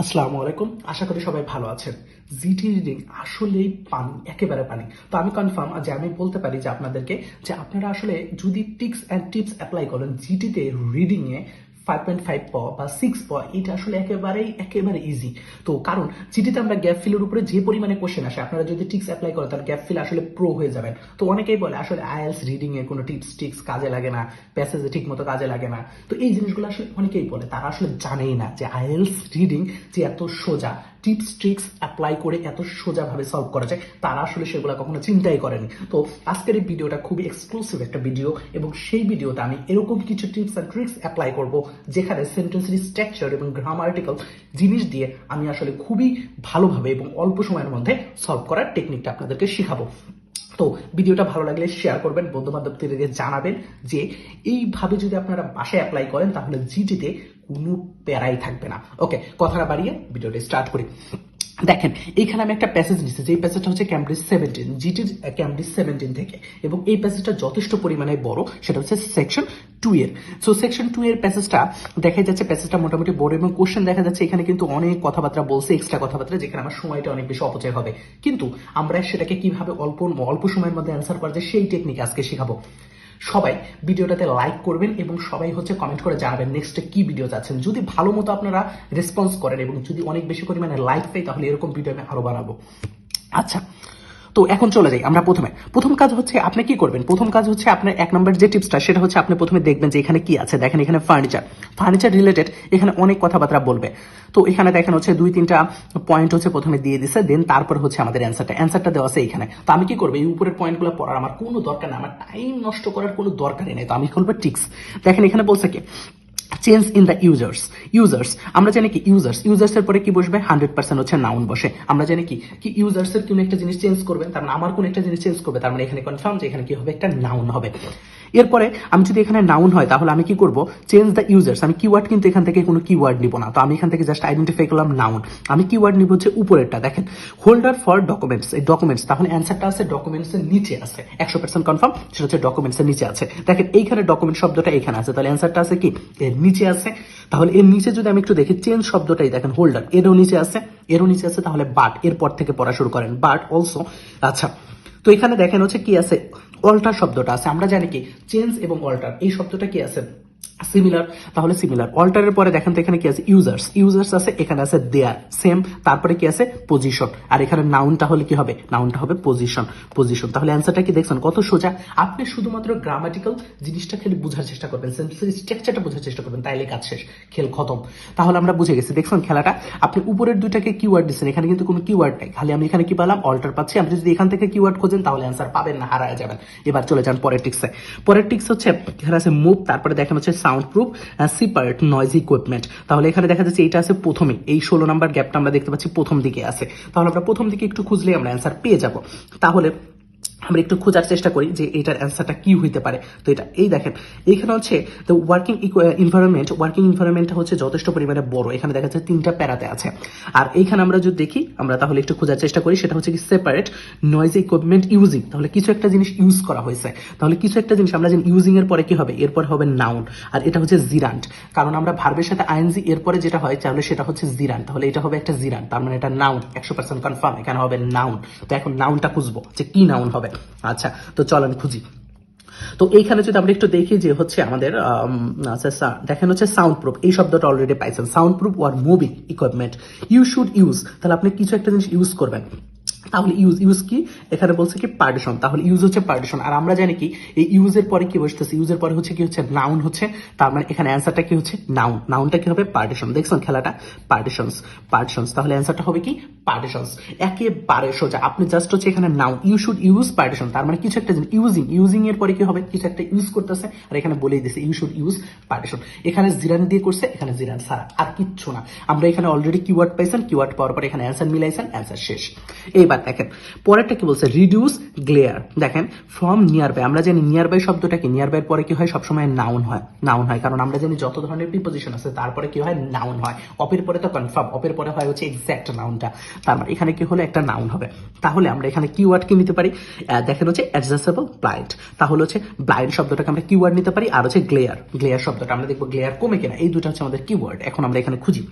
আসসালামু আলাইকুম। আশা করি সবাই ভালো আছেন। জিটি রিডিং আসলেই পানি, একেবারে পানি। তো আমি কনফার্ম যে আমি বলতে পারি যে আপনাদেরকে যে আপনারা আসলে যদি টিক্স অ্যান্ড টিপস অ্যাপ্লাই করেন জিটিতে রিডিংয়ে ফাইভ পয়েন্ট ফাইভ প বা সিক্স প এটা আসলে একেবারেই, একেবারে ইজি তো কারণ, চিঠিতে আমরা গ্যাপ ফিলের উপরে যে পরিমাণে কোশ্চেন আসে, আপনারা যদি টিক্স অ্যাপ্লাই করেন, তাহলে গ্যাপ ফিল আসলে প্রো হয়ে যাবেন। তো অনেকেই বলে, আসলে আইএলস রিডিং এর কোনো টিপস টিক্স কাজে লাগে না প্যাসেজে ঠিক মতো কাজে লাগে না। তো এই জিনিসগুলো আসলে অনেকেই বলে, তারা আসলে জানেই না যে আইএলস রিডিং যে এত সোজা টিপস ট্রিক্স অ্যাপ্লাই করে এত সোজাভাবে সলভ করা যায়, তারা আসলে সেগুলো কখনো চিন্তাই করেনি। তো আজকের এই ভিডিওটা খুবই এক্সক্লুসিভ একটা ভিডিও এবং সেই ভিডিওতে আমি এরকম কিছু টিপস অ্যান্ড ট্রিক্স অ্যাপ্লাই করব যেখানে সেন্টেন্সের স্ট্রাকচার এবং গ্রামারটিক্যাল জিনিস দিয়ে আমি আসলে খুবই ভালোভাবে এবং অল্প সময়ের মধ্যে সলভ করার টেকনিকটা আপনাদেরকে শেখাবো। তো ভিডিওটা ভালো লাগলে শেয়ার করবেন বন্ধু বান্ধবদেরকে জানাবেন যে এইভাবে যদি আপনারা বাসায় অ্যাপ্লাই করেন তাহলে জিটিতে কোনো প্যারাই থাকবে না। ওকে কথাটা বাড়িয়ে ভিডিওটা স্টার্ট করি। দেখেন, এইখানে আমি একটা প্যাসেজ নিচ্ছি যে প্যাসেজটা হচ্ছে ক্যামব্রিজ সেভেন্টিন জিটির ক্যামব্রিজ সেভেন্টিন থেকে। এবং এই প্যাসেজটা যথেষ্ট পরিমাণে বড়, সেটা হচ্ছে সেকশন টু এর। সো সেকশন টু এর প্যাসেজটা দেখা যাচ্ছে প্যাসেজটা মোটামুটি বড় এবং কোশ্চেন দেখা যাচ্ছে, এখানে কিন্তু অনেক কথাবার্তা বলছে এক্সট্রা কথাবার্তা, যেখানে আমার সময়টা অনেক বেশি অপচয় হবে। কিন্তু আমরা সেটাকে কীভাবে অল্প অল্প সময়ের মধ্যে অ্যান্সার করা যায়, সেই টেকনিক আজকে শেখাবো। সবাই ভিডিওটাতে লাইক করবেন এবং সবাই হচ্ছে কমেন্ট করে জানাবেন নেক্সটে কি ভিডিও যাচ্ছেন। যদি ভালো মতো আপনারা রেসপন্স করেন এবং যদি অনেক বেশি পরিমাণে লাইক পাই, তাহলে এরকম ভিডিও আমি আরও বানাবো। আচ্ছা তো এখন চলে যাই, আমরা প্রথমে। প্রথম কাজ হচ্ছে আপনি কি করবেন? প্রথম কাজ হচ্ছে আপনার এক নম্বর যে টিপসটা, সেটা হচ্ছে আপনি প্রথমে দেখবেন যে এখানে কি আছে। দেখেন এখানে ফার্নিচার ফার্নিচার রিলেটেড এখানে অনেক কথাবার্তা বলবে। তো এখানে দেখেন হচ্ছে দুই, তিনটা পয়েন্ট হচ্ছে প্রথমে দিয়ে দিছে দেন তারপর হচ্ছে আমাদের অ্যান্সারটা অ্যান্সারটা দেওয়া আছে এখানে। তো আমি কি করব? এই উপরের পয়েন্টগুলো পড়ার আমার কোনো দরকার নেই। আমার টাইম নষ্ট করার কোনো দরকারই নেই। তো আমি করব টিক্স দেখেন এখানে বলছে কি? Change in the users users আমরা জানি কি ইউজার্স ইউজার্স এর পরে কি বসবে? হান্ড্রেড পার্সেন্ট হচ্ছে নাউন বসে। আমরা জানি কি কি ইউজার্স এর কোনো একটা জিনিস চেঞ্জ করবে, তার মানে আমার কোন একটা জিনিস চেঞ্জ করবে, তার মানে এখানে কনফার্ম যে এখানে কি হবে? একটা নাউন হবে। এরপরে আমি যদি এখানে নাউন হয়, তাহলে আমি কি করব? চেঞ্জ দ্য ইউজার্স আমি কিওয়ার্ড কিন্তু এখান থেকে কোনো কিওয়ার্ড নিব না। তো আমি এখান থেকে জাস্ট আইডেন্টিফাই করলাম নাউন আমি কিওয়ার্ড নিব হচ্ছে উপরেরটা। দেখেন হোল্ডার ফর ডকুমেন্টস এই ডকুমেন্টস তাহলে অ্যান্সারটা আছে ডকুমেন্টস এর নিচে আছে। একশো পার্সেন্ট কনফার্ম সেটা হচ্ছে ডকুমেন্টস এর নিচে আছে। দেখেন, এইখানে ডকুমেন্ট শব্দটা এখানে আছে। তাহলে অ্যান্সারটা আছে কি? এর নিচে আছে। তাহলে এর নিচে যদি আমি একটু দেখি চেঞ্জ শব্দটাই দেখেন হোল্ডার এরও নিচে আছে। এরও নিচে আছে, তাহলে বাট এরপর থেকে পড়া শুরু করেন। বাট অলসো আচ্ছা তো এখানে দেখেন হচ্ছে কি আছে অল্টার শব্দটা আছে। আমরা জানি কি চেঞ্জ এবং অল্টার এই শব্দটা কি আছে? সিমিলার তাহলে সিমিলার অল্টারের পরে দেখেন তো এখানে কি আছে? ইউজার্স ইউজার্স আছে, এখানে আছে দেয়ার সেম তারপরে কি আছে? পজিশন আর এখানে নাউনটা হলে কি হবে? নাউনটা হবে পজিশন পজিশন তাহলে অ্যান্সারটা কি দেখছেন? কত সোজা। আপনি শুধুমাত্র গ্রামাটিক্যাল জিনিসটা খেলে বোঝার চেষ্টা করবেন সেন্টেন্সের স্ট্রাকচারটা বোঝার চেষ্টা করবেন, তাইলে কাজ শেষ, খেল খতম। তাহলে আমরা বুঝে গেছি, দেখছেন খেলাটা? আপনি উপরের দুইটাকে কিওয়ার্ড দিচ্ছেন, এখানে কিন্তু কোনো কিওয়ার্ড নাই। খালি আমি এখানে কি পেলাম? অল্টার পাচ্ছি। আপনি যদি এখান থেকে কিওয়ার্ড খোঁজেন, তাহলে অ্যান্সার পাবেন না, হারায় যাবেন। এবার চলে যান পরের টিক্সে পরের টিক্স হচ্ছে, এখানে আছে মুভ তারপরে দেখেন হচ্ছে sound proof separate noise equipment তাহলে এখানে দেখা যাচ্ছে এটা আছে প্রথমে। এই ষোলো নাম্বার গ্যাপটা আমরা দেখতে পাচ্ছি প্রথম দিকে আছে। তাহলে আমরা প্রথম দিকে একটু খুঁজলে আমরা অ্যান্সার পেয়ে যাব। তাহলে আমরা একটু খোঁজার চেষ্টা করি যে এটার অ্যান্সারটা কি হইতে পারে। তো এটা, এই দেখেন, এখানে হচ্ছে দ্য ওয়ার্কিং ইনভারনমেন্ট ওয়ার্কিং ইনভারনমেন্টটা হচ্ছে যথেষ্ট পরিমাণে বড়। এখানে দেখা যাচ্ছে তিনটা প্যারাতে আছে। আর এইখানে আমরা যদি দেখি, আমরা তাহলে একটু খোঁজার চেষ্টা করি, সেটা হচ্ছে কি সেপারেট নয়েজ ইকুইপমেন্ট ইউজিং তাহলে কিছু একটা জিনিস ইউজ করা হয়েছে। তাহলে কিছু একটা জিনিস, আমরা জানি ইউজিং এর পরে কি হবে? এরপর হবে নাউন আর এটা হচ্ছে জিরান্ট কারণ আমরা ভার্বের সাথে আইএনজি এরপরে যেটা হয়, তাহলে সেটা হচ্ছে জিরান্ট তাহলে এটা হবে একটা জিরান্ট তার মানে এটা নাউন একশো পার্সেন্ট কনফার্ম এখানে হবে নাউন তো এখন নাউনটা খুঁজবো যে কি নাউন হবে। আচ্ছা তো চল আমি খুঁজি। তো এইখানে যদি আমরা একটু দেখি যে হচ্ছে আমাদের আম, আচ্ছা দেখেন হচ্ছে সাউন্ড প্রুফ এই শব্দটা অলরেডি পাইছেন। Sound proof or moving equipment you should use তাহলে আপনি কিছু একটা জিনিস ইউজ করবেন। তাহলে ইউজ ইউজ কি? এখানে বলছে কি পার্টিশন তাহলে ইউজ হচ্ছে পার্টিশন আর আমরা জানি কি, এই ইউজের পরে কি বসতেছে? ইউজের পরে হচ্ছে কি হচ্ছে নাউন হচ্ছে, তার মানে এখানে অ্যান্সারটা কি হচ্ছে? নাউন নাউনটা কি হবে? পার্টিশন দেখছেন খেলাটা? পার্টিশনস পার্টিশনস তাহলে অ্যান্সারটা হবে কি? পার্টিশনস একেবারে সোজা। আপনি জাস্ট হচ্ছে এখানে noun you should use partition তার মানে কিছু একটা জিনিস ইউজিং ইউজিং এর পরে কি হবে? কিছু একটা ইউজ করতেছে। আর এখানে বলেই দিছে ইউ শুড ইউজ পার্টিশন এখানে জিরান দিয়ে করছে, এখানে জিরান ছাড়া আর কিচ্ছু না। আমরা এখানে অলরেডি কিওয়ার্ড পাইছেন কিওয়ার্ড পাওয়ার পরে এখানে অ্যান্সার মিলাইছেন অ্যান্সার শেষ। এইবার দেখেন, পরেরটা কি বলছে? রিডিউস গ্লেয়ার দেখেন ফ্রম নিয়ার বাই আমরা জানি নিয়ার বাই শব্দটা কি? নিয়ার বাই পরে কি হয়? সবসময় নাউন হয় নাউন হয়। কারণ আমরা জানি যত ধরনের প্রিপোজিশন আছে, তারপরে কি হয়? নাউন হয়। অপের পরে তো কনফার্ম অপের পরে হয় হচ্ছে এক্সাক্ট নাউনটা তার মানে এখানে কি হলো? একটা নাউন হবে। তাহলে আমরা এখানে কিওয়ার্ড কি নিতে পারি? দেখেন হচ্ছে অ্যাডজাস্টেবল ব্লাইন্ড তাহলে হচ্ছে ব্লাইন্ড শব্দটাকে আমরা কিওয়ার্ড নিতে পারি, আর হচ্ছে গ্লেয়ার গ্লেয়ার শব্দটা, আমরা দেখব গ্লেয়ার কমে কিনা? এই দুটো হচ্ছে আমাদের কিওয়ার্ড এখন আমরা এখানে খুঁজি।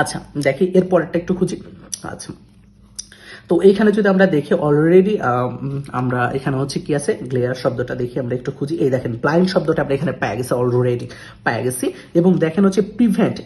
আচ্ছা দেখি, এর পরেরটা একটু খুঁজি। আচ্ছা তো এইখানে যদি আমরা দেখি অলরেডি আমরা এখানে হচ্ছে কি আছে? গ্লেয়ার শব্দটা দেখি, আমরা একটু খুঁজি। এই দেখেন ব্লাইন্ড শব্দটা আমরা এখানে পেয়ে গেছি অলরেডি পেয়ে গেছি। এবং দেখেন হচ্ছে প্রিভেন্ট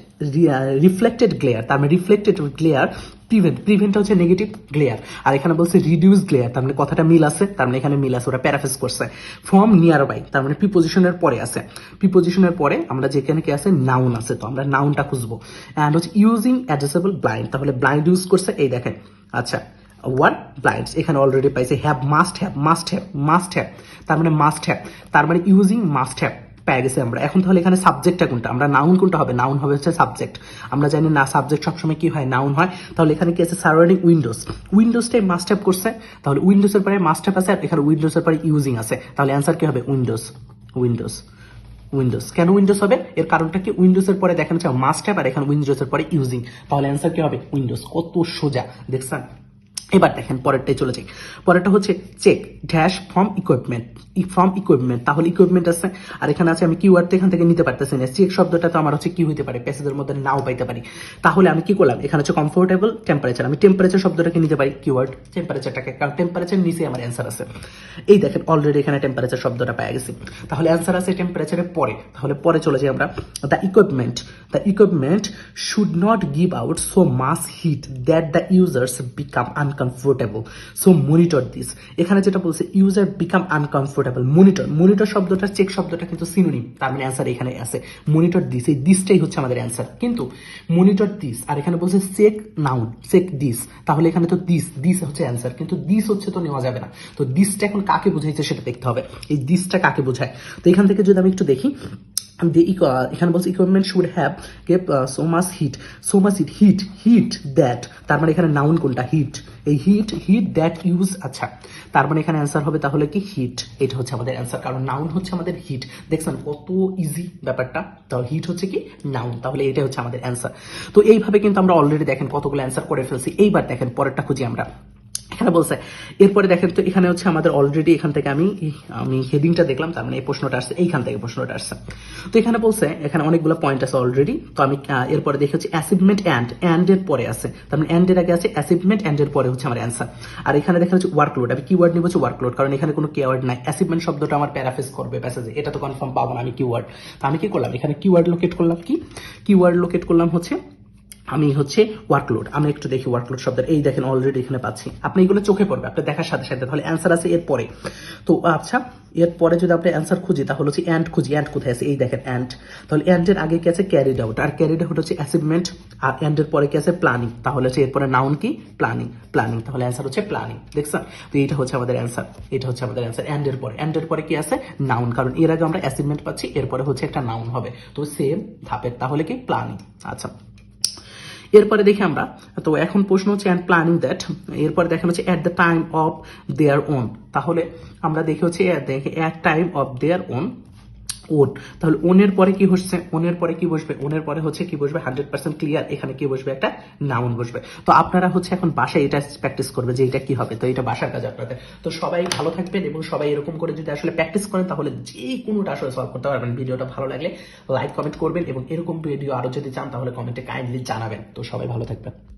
রিফ্লেক্টেড গ্লেয়ার তার মানে রিফ্লেক্টেড গ্লেয়ার প্রিভেন্ট প্রিভেন্টটা হচ্ছে নেগেটিভ গ্লেয়ার আর এখানে বলছে রিডিউস গ্লেয়ার তার মানে কথাটা মিল আছে, তার মানে এখানে মিল আছে, ওরা প্যারাফেস করছে। ফর্ম নিয়ার বাই তার মানে প্রিপোজিশনের পরে আছে। প্রিপোজিশনের পরে আমরা যেখানে কি আছে নাউন আছে, তো আমরা নাউনটা খুঁজবো। অ্যান্ড হচ্ছে ইউজিং অ্যাডজাসেবল ব্লাইন্ড তাহলে ব্লাইন্ড ইউজ করছে, এই দেখেন। আচ্ছা ওয়ান ব্লাইন্ডস এখানে অলরেডি পাইছে have must have must have must have তার মানে মাস্ট হ্যাভ তার মানে ইউজিং মাস্ট হ্যাভ পেয়ে গেছে আমরা। এখন তাহলে এখানে সাবজেক্টটা কোনটা? আমরা নাউন কোনটা হবে? নাউন হবে হচ্ছে সাবজেক্ট আমরা জানি না সাবজেক্ট সবসময় হয়? নাউন হয়। তাহলে এখানে কি আছে? সারাউন্ডিং উইন্ডোজ উইন্ডোজটাই মাস্ট হ্যাভ করছে। তাহলে উইন্ডোজের পরে মাস্ট হ্যাভ আছে আর এখানে উইন্ডোজের পরে ইউজিং আছে। তাহলে অ্যান্সার কি হবে? উইন্ডোজ উইন্ডোজ উইন্ডোজ কেন উইন্ডোজ হবে? এর কারণটা কি? উইন্ডোজের পরে দেখানো মাস্ট হ্যাভ আর এখানে উইন্ডোজের পরে ইউজিং তাহলে অ্যান্সার কি হবে? উইন্ডোজ কত সোজা। দেখছেন? এবার দেখেন পরেরটাই চলে যাই। পরেরটা হচ্ছে check dash form equipment form equipment তাহলে ইকুইপমেন্ট আছে। আর এখানে আছে আমি কিওয়ার্ড এখান থেকে নিতে পারতেছি না। চেক শব্দটা তো আমার হচ্ছে কি হইতে পারে? প্যাসেজের মধ্যে নাও পাইতে পারি। তাহলে আমি কি করলাম? এখানে হচ্ছে কমফোর্টেবল টেম্পারেচার আমি টেম্পারেচার শব্দটাকে নিতে পারি কিওয়ার্ড টেম্পারেচারটাকে কারণ টেম্পারেচার নিচে আমার অ্যান্সার আছে। এই দেখেন অলরেডি এখানে টেম্পারেচার শব্দটা পাই গেছি। তাহলে অ্যান্সার আছে টেম্পারেচারের পরে। তাহলে পরে চলে যাই আমরা। The equipment the equipment should not give out so much heat that the users become uncomfortable so monitor this এখানে যেটা বলছে user become uncomfortable monitor monitor শব্দটা চেক শব্দটা কিন্তু সিনোনিম তার মানে অ্যান্সার এখানে আছে। মনিটর দিস এই দিসটাই হচ্ছে আমাদের অ্যান্সার কিন্তু মনিটর দিস আর এখানে বলছে চেক নাউন চেক দিস তাহলে এখানে তো দিস দিস হচ্ছে অ্যান্সার কিন্তু দিস হচ্ছে তো নেওয়া যাবে না। তো দিসটা এখন কাকে বোঝাইছে সেটা দেখতে হবে। এই দিসটা কাকে বোঝায়? তো এখান থেকে যদি আমি একটু দেখি the equ- এখানে বলছে equipment should have gave so much heat so much heat heat heat that তার মানে এখানে নাউন কোনটা? হিট এই হিট হিট দ্যাট ইউজ আচ্ছা তার মানে এখানে অ্যান্সার হবে তাহলে কি? হিট এটা হচ্ছে আমাদের অ্যান্সার কারণ নাউন হচ্ছে আমাদের হিট দেখছেন কত ইজি ব্যাপারটা? তাহলে হিট হচ্ছে কি? নাউন তাহলে এটা হচ্ছে আমাদের অ্যান্সার তো এইভাবে কিন্তু আমরা অলরেডি দেখেন কতগুলো অ্যান্সার করে ফেলছি। এইবার দেখেন পরেরটা খুঁজি আমরা। এখানে বলছে। এরপরে দেখেন তো এখানে হচ্ছে আমাদের অলরেডি এখান থেকে আমি আমি হেডিংটা দেখলাম, তার মানে এই প্রশ্নটা আসছে, এইখান থেকে প্রশ্নটা আসছে। তো এখানে বলছে, এখানে অনেকগুলো পয়েন্ট আছে অলরেডি তো আমি এরপরে দেখে হচ্ছে অ্যাচিভমেন্ট অ্যান্ড অ্যান্ড এর পরে আছে। তার মানে অ্যান্ড এর আগে আছে অ্যাচিভমেন্ট অ্যান্ড এর পরে হচ্ছে আমার অ্যান্সার আর এখানে দেখা হচ্ছে ওয়ার্কলোড আমি কিওয়ার্ড নিব হচ্ছে ওয়ার্কলোড কারণ এখানে কোনো কিওয়ার্ড নাই। অ্যাচিভমেন্ট শব্দটা আমার প্যারাফেস করবে প্যাসেজে এটা তো কনফার্ম পাবো না আমি কিওয়ার্ড তো আমি কি করলাম? এখানে কিওয়ার্ড লোকেট করলাম কি? কিওয়ার্ড লোকেট করলাম হচ্ছে আমি হচ্ছে ওয়ার্কলোড আমি একটু দেখি ওয়ার্কলোড শব্দের। এই দেখেন অলরেডি এখানে পাচ্ছি। আপনি এগুলো চোখে পড়বে আপনি দেখার সাথে সাথে। তাহলে অ্যান্সার আছে এর পরে তো আচ্ছা এর পরে যদি আপনি অ্যান্সার খুঁজি, তাহলে হচ্ছে অ্যান্ড খুঁজি। অ্যান্ড কোথায় আছে? এই দেখেন অ্যান্ড তাহলে অ্যান্ডের আগে কি আছে? ক্যারিড আউট আর ক্যারিড আউট হচ্ছে অ্যাচিভমেন্ট আর অ্যান্ডের পরে কি আছে? প্ল্যানিং তাহলে হচ্ছে এরপরে নাউন কি? প্ল্যানিং প্ল্যানিং তাহলে অ্যান্সার হচ্ছে প্ল্যানিং দেখছেন? তো এইটা হচ্ছে আমাদের অ্যান্সার এটা হচ্ছে আমাদের অ্যান্সার অ্যান্ডের পরে। অ্যান্ডের পরে কি আছে? নাউন কারণ এর আগে আমরা অ্যাচিভমেন্ট পাচ্ছি, এরপরে হচ্ছে একটা নাউন হবে। তো সেম ধাপের। তাহলে কি? প্ল্যানিং আচ্ছা। এরপরে দেখি আমরা, তো এখন প্রশ্ন হচ্ছে অ্যান্ড প্ল্যানিং দ্যাট এরপরে দেখানো হচ্ছে at the time of their own তাহলে আমরা দেখি হচ্ছে at time of their own own. তাহলে ওনের পরে কি হচ্ছে? ওনের পরে কি বসবে? ওনের পরে হচ্ছে কি বসবে? হান্ড্রেড পার্সেন্ট ক্লিয়ার এখানে কি বসবে? একটা নাউন বসবে। তো আপনারা হচ্ছে এখন বাসায় এটা প্র্যাকটিস করবে যে এটা কি হবে? তো এটা বাসার কাজ আপনাদের। তো সবাই ভালো থাকবেন এবং সবাই এরকম করে যদি আসলে প্র্যাকটিস করেন, তাহলে যে কোনোটা আসলে সলভ করতে পারবেন। ভিডিওটা ভালো লাগলে লাইক কমেন্ট করবেন এবং এরকম ভিডিও আরও যদি চান, তাহলে কমেন্টে কাইন্ডলি জানাবেন। তো সবাই ভালো থাকবেন।